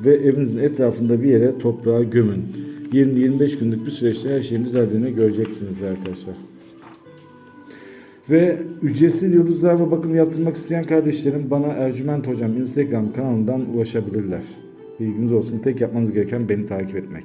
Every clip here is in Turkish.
ve evinizin etrafında bir yere toprağa gömün. 20-25 günlük bir süreçte her şeyin düzeldiğini göreceksiniz arkadaşlar. Ve ücretsiz yıldızlarla bakım yaptırmak isteyen kardeşlerim bana Ercüment Hocam Instagram kanalından ulaşabilirler. Bilginiz olsun tek yapmanız gereken beni takip etmek.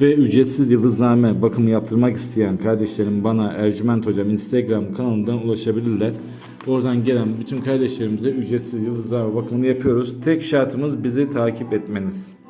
Ve ücretsiz yıldızname bakımı yaptırmak isteyen kardeşlerim bana Ercüment Hocam Instagram kanalından ulaşabilirler. Oradan gelen bütün kardeşlerimize ücretsiz yıldızname bakımını yapıyoruz. Tek şartımız bizi takip etmeniz.